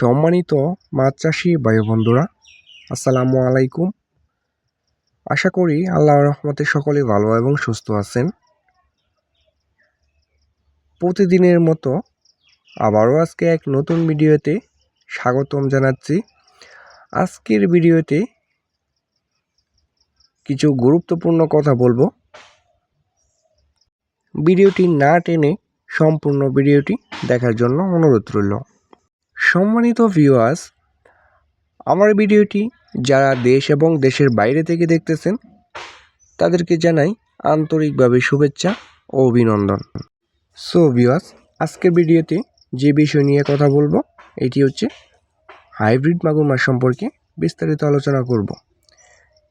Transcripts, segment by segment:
সম্মানিত মাছ চাষি ভাই বন্ধুরা আসসালামু আলাইকুম। আশা করি আল্লাহর রহমতে সকলে ভালো এবং সুস্থ আছেন। প্রতিদিনের মতো আবারও আজকে এক নতুন ভিডিওতে স্বাগতম জানাচ্ছি। আজকের ভিডিওতে কিছু গুরুত্বপূর্ণ কথা বলব। ভিডিওটি না টেনে সম্পূর্ণ ভিডিওটি দেখার জন্য অনুরোধ রইল। সম্মানিত ভিউয়ার্স আমার ভিডিওটি যারা দেশ এবং দেশের বাইরে থেকে দেখতেছেন, তাদেরকে জানাই আন্তরিকভাবে শুভেচ্ছা ও অভিনন্দন। সো ভিউয়ার্স আজকের ভিডিওতে যে বিষয় নিয়ে কথা বলব, এটি হচ্ছে হাইব্রিড মাগুর মাছ সম্পর্কে বিস্তারিত আলোচনা করব।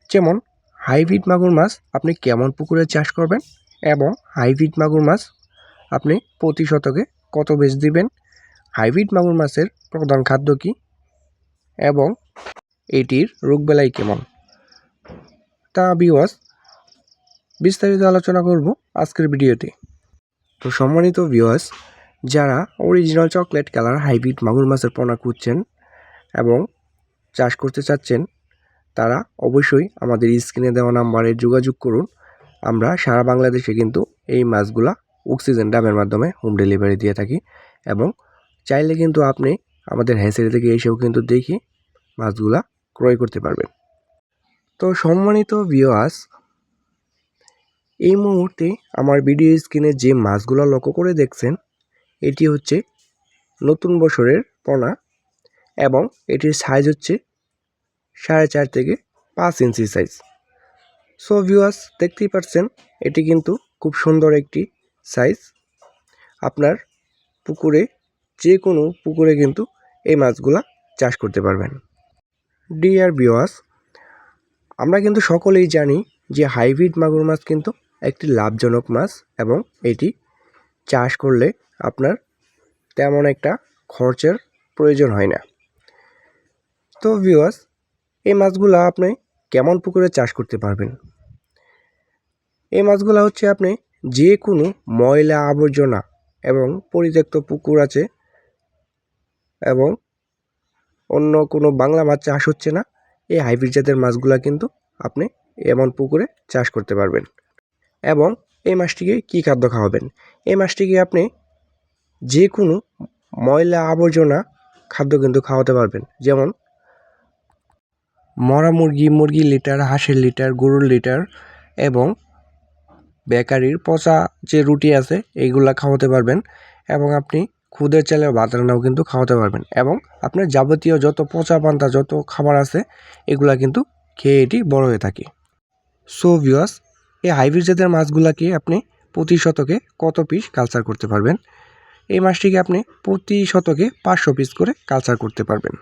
যেমন, হাইব্রিড মাগুর মাছ আপনি কেমন পুকুরে চাষ করবেন এবং হাইব্রিড মাগুর মাছ আপনি প্রতি শতকে কত বেচ দিবেন হাইব্রিড মাগুর মাছের প্রধান খাদ্য কী? এবং এটির রোগবেলাই কেমন? তা বিওয়াস বিস্তারিত আলোচনা করব আজকের ভিডিওতে। তো সম্মানিত ভিওয়াস যারা অরিজিনাল চকলেট কালার হাইব্রিড মাগুর মাছের পোনা খুঁজছেন এবং চাষ করতে চাচ্ছেন, তারা অবশ্যই আমাদের স্ক্রিনে দেওয়া নাম্বারে যোগাযোগ করুন। আমরা সারা বাংলাদেশে কিন্তু এই মাছগুলা অক্সিজেন ডামের মাধ্যমে হোম ডেলিভারি দিয়ে থাকি এবং চাইলে কিন্তু আপনি আমাদের হ্যাঁসারি থেকে এসেও কিন্তু দেখে মাছগুলা ক্রয় করতে পারবেন। তো সম্মানিত ভিওয়াস এই মুহূর্তে আমার ভিডিও স্ক্রিনে যে মাছগুলো লক্ষ্য করে দেখছেন, এটি হচ্ছে নতুন বছরের পোনা এবং এটির সাইজ হচ্ছে সাড়ে চার থেকে পাঁচ ইঞ্চি সাইজ সো ভিউয়ার্স দেখতেই পাচ্ছেন এটি কিন্তু খুব সুন্দর একটি সাইজ আপনার পুকুরে যে কোনো পুকুরে কিন্তু এই মাছগুলা চাষ করতে পারবেন। ডিয়ার ভিওয়ার্স আমরা কিন্তু সকলেই জানি যে হাইব্রিড মাগুর মাছ কিন্তু একটি লাভজনক মাছ এবং এটি চাষ করলে আপনার তেমন একটা খরচের প্রয়োজন হয় না। তো ভিওয়াস এই মাছগুলো আপনি কেমন পুকুরে চাষ করতে পারবেন? এই মাছগুলো হচ্ছে আপনি যে কোনো ময়লা আবর্জনা এবং পরিত্যক্ত পুকুর আছে এবং অন্য কোনো বাংলা মাছ চাষ হচ্ছে না, এই হাইব্রিড জাতের মাছগুলো কিন্তু আপনি এমন পুকুরে চাষ করতে পারবেন। এবং এই মাছটিকে কী খাদ্য খাওয়াবেন? এই মাছটিকে আপনি যে কোনো ময়লা আবর্জনা খাদ্য কিন্তু খাওয়াতে পারবেন। যেমন মরা মুরগি, মুরগির লিটার, হাঁসের লিটার, গরুর লিটার এবং বেকারির পচা যে রুটি আছে, এইগুলা খাওয়াতে পারবেন এবং আপনি খুদের চালে ভাত রান্নাও কিন্তু খাওয়াতে পারবেন। এবং আপনার যাবতীয় যত পচা পান্তা, যত খাবার আছে, এগুলা কিন্তু খেয়ে এটি বড় হয়ে থাকে। সো ভিওয়াস এই হাইব্রিড জাতের মাছগুলাকে আপনি প্রতি শতকে কত পিস কালচার করতে পারবেন? এই মাছটিকে আপনি প্রতি শতকে পাঁচশো পিস করে কালচার করতে পারবেন।